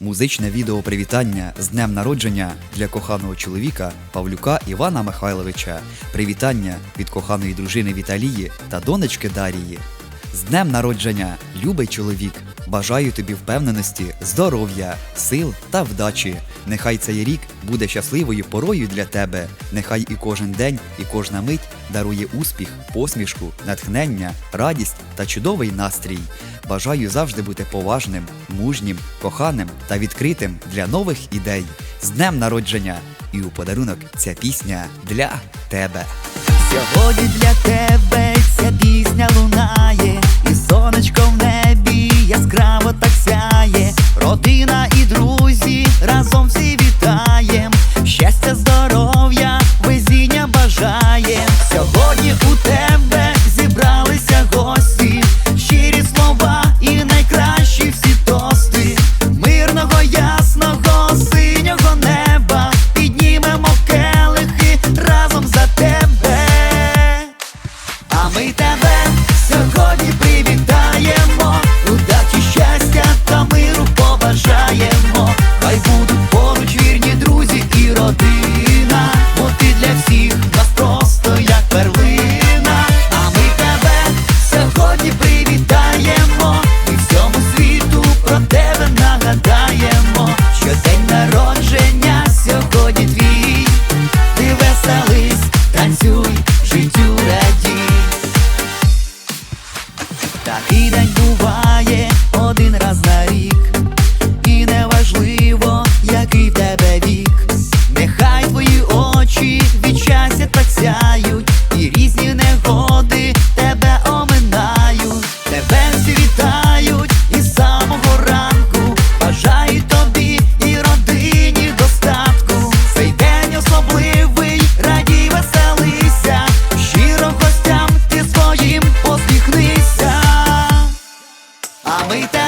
Музичне відео привітання з днем народження для коханого чоловіка Павлюка Івана Михайловича. Привітання від коханої дружини Віталії та донечки Дарії. З днем народження, любий чоловік! Бажаю тобі впевненості, здоров'я, сил та вдачі. Нехай цей рік буде щасливою порою для тебе. Нехай і кожен день, і кожна мить дарує успіх, посмішку, натхнення, радість та чудовий настрій. Бажаю завжди бути поважним, мужнім, коханим та відкритим для нових ідей. З днем народження! І у подарунок ця пісня для тебе. Сьогодні для тебе. тебе. Сьогодні привітаю Так і день буває один раз на рік. Налита